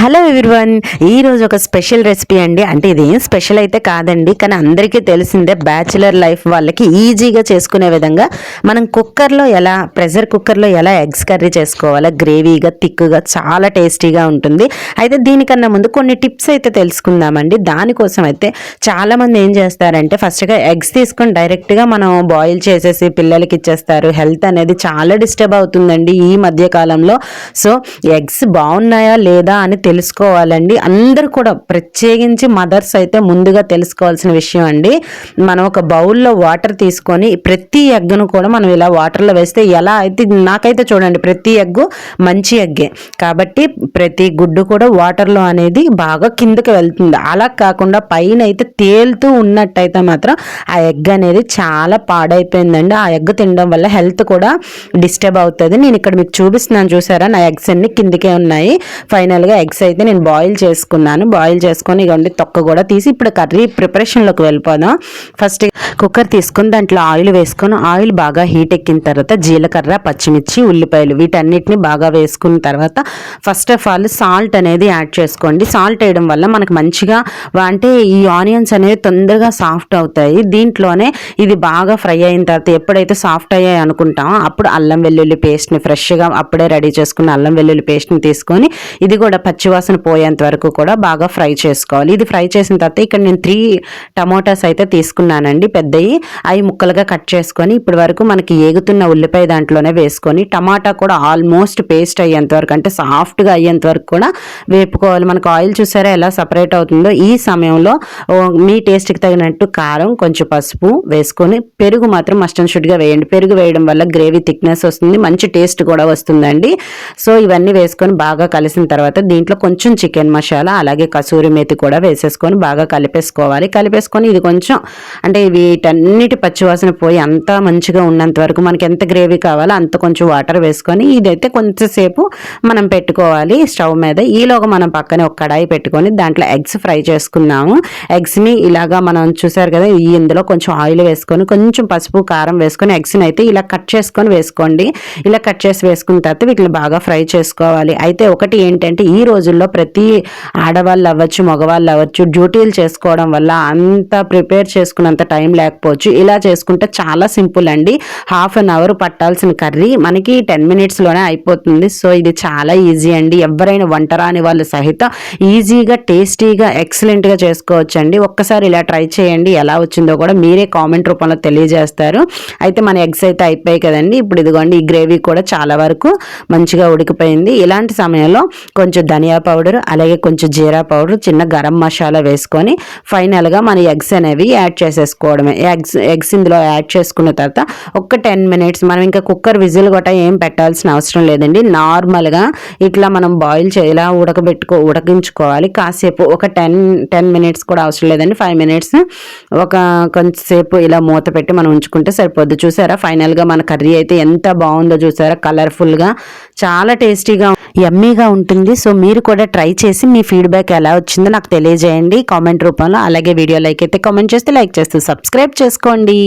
Hello everyone ఈరోజు ఒక special recipe అండి. అంటే ఇది ఏం స్పెషల్ అయితే కాదండి కానీ అందరికీ తెలిసిందే బ్యాచులర్ లైఫ్ వాళ్ళకి ఈజీగా చేసుకునే విధంగా మనం కుక్కర్లో ఎలా ప్రెషర్ కుక్కర్లో ఎలా ఎగ్స్ కర్రీ చేసుకోవాలో గ్రేవీగా థిక్గా చాలా టేస్టీగా ఉంటుంది. అయితే దీనికన్నా ముందు కొన్ని టిప్స్ అయితే తెలుసుకుందామండి. దానికోసం అయితే చాలామంది ఏం చేస్తారంటే ఫస్ట్గా ఎగ్స్ తీసుకొని డైరెక్ట్గా మనం బాయిల్ చేసేసి పిల్లలకి ఇచ్చేస్తారు. హెల్త్ అనేది చాలా డిస్టర్బ్ అవుతుందండి ఈ మధ్య కాలంలో. సో ఎగ్స్ బాగున్నాయా లేదా అని తెలుసుకోవాలండి. అందరు కూడా ప్రత్యేకించి మదర్స్ అయితే ముందుగా తెలుసుకోవాల్సిన విషయం అండి. మనం ఒక బౌల్లో వాటర్ తీసుకొని ప్రతి ఎగ్గును కూడా మనం ఇలా వాటర్లో వేస్తే ఎలా అయితే నాకైతే చూడండి ప్రతి ఎగ్గు మంచి ఎగ్గే. కాబట్టి ప్రతి గుడ్డు కూడా వాటర్లో అనేది బాగా కిందకి వెళ్తుంది. అలా కాకుండా పైన అయితే తేలుతూ ఉన్నట్టయితే మాత్రం ఆ ఎగ్ అనేది చాలా పాడైపోయిందండి. ఆ ఎగ్ తినడం వల్ల హెల్త్ కూడా డిస్టర్బ్ అవుతుంది. నేను ఇక్కడ మీకు చూపిస్తున్నాను చూసారా? నా ఎగ్స్ అన్ని కిందకే ఉన్నాయి. ఫైనల్గా ఎగ్స్ అయితే నేను బాయిల్ చేసుకున్నాను. బాయిల్ చేసుకొని ఇవ్వండి తొక్క కూడా తీసి ఇప్పుడు కర్రీ ప్రిపరేషన్లోకి వెళ్ళిపోదాం. ఫస్ట్ కుక్కర్ తీసుకొని దాంట్లో ఆయిల్ వేసుకొని ఆయిల్ బాగా హీట్ ఎక్కిన తర్వాత జీలకర్ర పచ్చిమిర్చి ఉల్లిపాయలు వీటన్నిటిని బాగా వేసుకున్న తర్వాత ఫస్ట్ ఆఫ్ ఆల్ సాల్ట్ అనేది యాడ్ చేసుకోండి. సాల్ట్ వేయడం వల్ల మనకు మంచిగా అంటే ఈ ఆనియన్స్ అనేవి తొందరగా సాఫ్ట్ అవుతాయి. దీంట్లోనే ఇది బాగా ఫ్రై అయిన తర్వాత ఎప్పుడైతే సాఫ్ట్ అయ్యాయి అనుకుంటామో అప్పుడు అల్లం వెల్లుల్లి పేస్ట్ని ఫ్రెష్గా అప్పుడే రెడీ చేసుకున్న అల్లం వెల్లుల్లి పేస్ట్ని తీసుకొని ఇది కూడా పచ్చి పచ్చివాసన పోయేంత వరకు కూడా బాగా ఫ్రై చేసుకోవాలి. ఇది ఫ్రై చేసిన తర్వాత ఇక్కడ నేను త్రీ టమోటాస్ అయితే తీసుకున్నానండి పెద్దవి అవి ముక్కలుగా కట్ చేసుకొని ఇప్పటి వరకు మనకి ఏగుతున్న ఉల్లిపాయ దాంట్లోనే వేసుకొని టమాటా కూడా ఆల్మోస్ట్ పేస్ట్ అయ్యేంత వరకు అంటే సాఫ్ట్గా అయ్యేంత వరకు కూడా వేపుకోవాలి. మనకు ఆయిల్ చూసారా ఎలా సపరేట్ అవుతుందో? ఈ సమయంలో మీ టేస్ట్కి తగినట్టు కారం కొంచెం పసుపు వేసుకొని పెరుగు మాత్రం మస్ట్ అండ్ షుడ్గా వేయండి. పెరుగు వేయడం వల్ల గ్రేవీ థిక్నెస్ వస్తుంది మంచి టేస్ట్ కూడా వస్తుందండి. సో ఇవన్నీ వేసుకొని బాగా కలిసిన తర్వాత దీంట్లో కొంచెం చికెన్ మసాలా అలాగే కసూరి మేతి కూడా వేసేసుకొని బాగా కలిపేసుకోవాలి. కలిపేసుకొని ఇది కొంచెం అంటే వీటన్నిటి పచ్చివాసన పోయి అంతా మంచిగా ఉన్నంత వరకు మనకి ఎంత గ్రేవీ కావాలో అంత కొంచెం వాటర్ వేసుకొని ఇదైతే కొంచెంసేపు మనం పెట్టుకోవాలి స్టవ్ మీద. ఈలోగా మనం పక్కనే ఒక కడాయి పెట్టుకొని దాంట్లో ఎగ్స్ ఫ్రై చేసుకున్నాము. ఎగ్స్ని ఇలాగా మనం చూసారు కదా ఈ ఇందులో కొంచెం ఆయిల్ వేసుకొని కొంచెం పసుపు కారం వేసుకొని ఎగ్స్ని అయితే ఇలా కట్ చేసుకొని వేసుకోండి. ఇలా కట్ చేసి వేసుకున్న తర్వాత వీటిని బాగా ఫ్రై చేసుకోవాలి. అయితే ఒకటి ఏంటంటే ఈ రోజు రోజుల్లో ప్రతి ఆడవాళ్ళు అవ్వచ్చు మగవాళ్ళు అవ్వచ్చు డ్యూటీలు చేసుకోవడం వల్ల అంత ప్రిపేర్ చేసుకున్నంత టైం లేకపోవచ్చు. ఇలా చేసుకుంటే చాలా సింపుల్ అండి. హాఫ్ అన్ అవర్ పట్టాల్సిన కర్రీ మనకి టెన్ మినిట్స్లోనే అయిపోతుంది. సో ఇది చాలా ఈజీ అండి. ఎవరైనా వంట రాని వాళ్ళు సహితం ఈజీగా టేస్టీగా ఎక్సలెంట్గా చేసుకోవచ్చు అండి ఒక్కసారి ఇలా ట్రై చేయండి. ఎలా వచ్చిందో కూడా మీరే కామెంట్ రూపంలో తెలియజేస్తారు. అయితే మన ఎగ్స్ అయితే అయిపోయాయి కదండి. ఇప్పుడు ఇదిగోండి ఈ గ్రేవీ కూడా చాలా వరకు మంచిగా ఉడికిపోయింది. ఇలాంటి సమయంలో కొంచెం ధనియా పౌడర్ అలాగే కొంచెం జీరా పౌడర్ చిన్న గరం మసాలా వేసుకొని ఫైనల్గా మన ఎగ్స్ అనేవి యాడ్ చేసేసుకోవడమే. ఎగ్స్ ఎగ్స్ ఇందులో యాడ్ చేసుకున్న తర్వాత ఒక టెన్ మినిట్స్ మనం ఇంకా కుక్కర్ విజిల్ గట్రా ఏం పెట్టాల్సిన అవసరం లేదండి. నార్మల్గా ఇట్లా మనం బాయిల్ చేయాలా ఉడకబెట్టుకో ఉడకించుకోవాలి. కాసేపు ఒక టెన్ టెన్ మినిట్స్ కూడా అవసరం లేదండి. ఫైవ్ మినిట్స్ ఒక కొంచెంసేపు ఇలా మూత పెట్టి మనం ఉంచుకుంటే సరిపోద్ది. చూసారా? ఫైనల్గా మన కర్రీ అయితే ఎంత బాగుందో చూసారా? కలర్ఫుల్గా చాలా టేస్టీగా యమ్మీగా ఉంటుంది. సో మీరు కూడా ట్రై చేసి మీ ఫీడ్బ్యాక్ ఎలా వచ్చిందో నాకు తెలియజేయండి కామెంట్ రూపంలో. అలాగే వీడియో లైక్ అయితే కామెంట్ చేస్తే లైక్ చేస్తూ సబ్స్క్రైబ్ చేసుకోండి.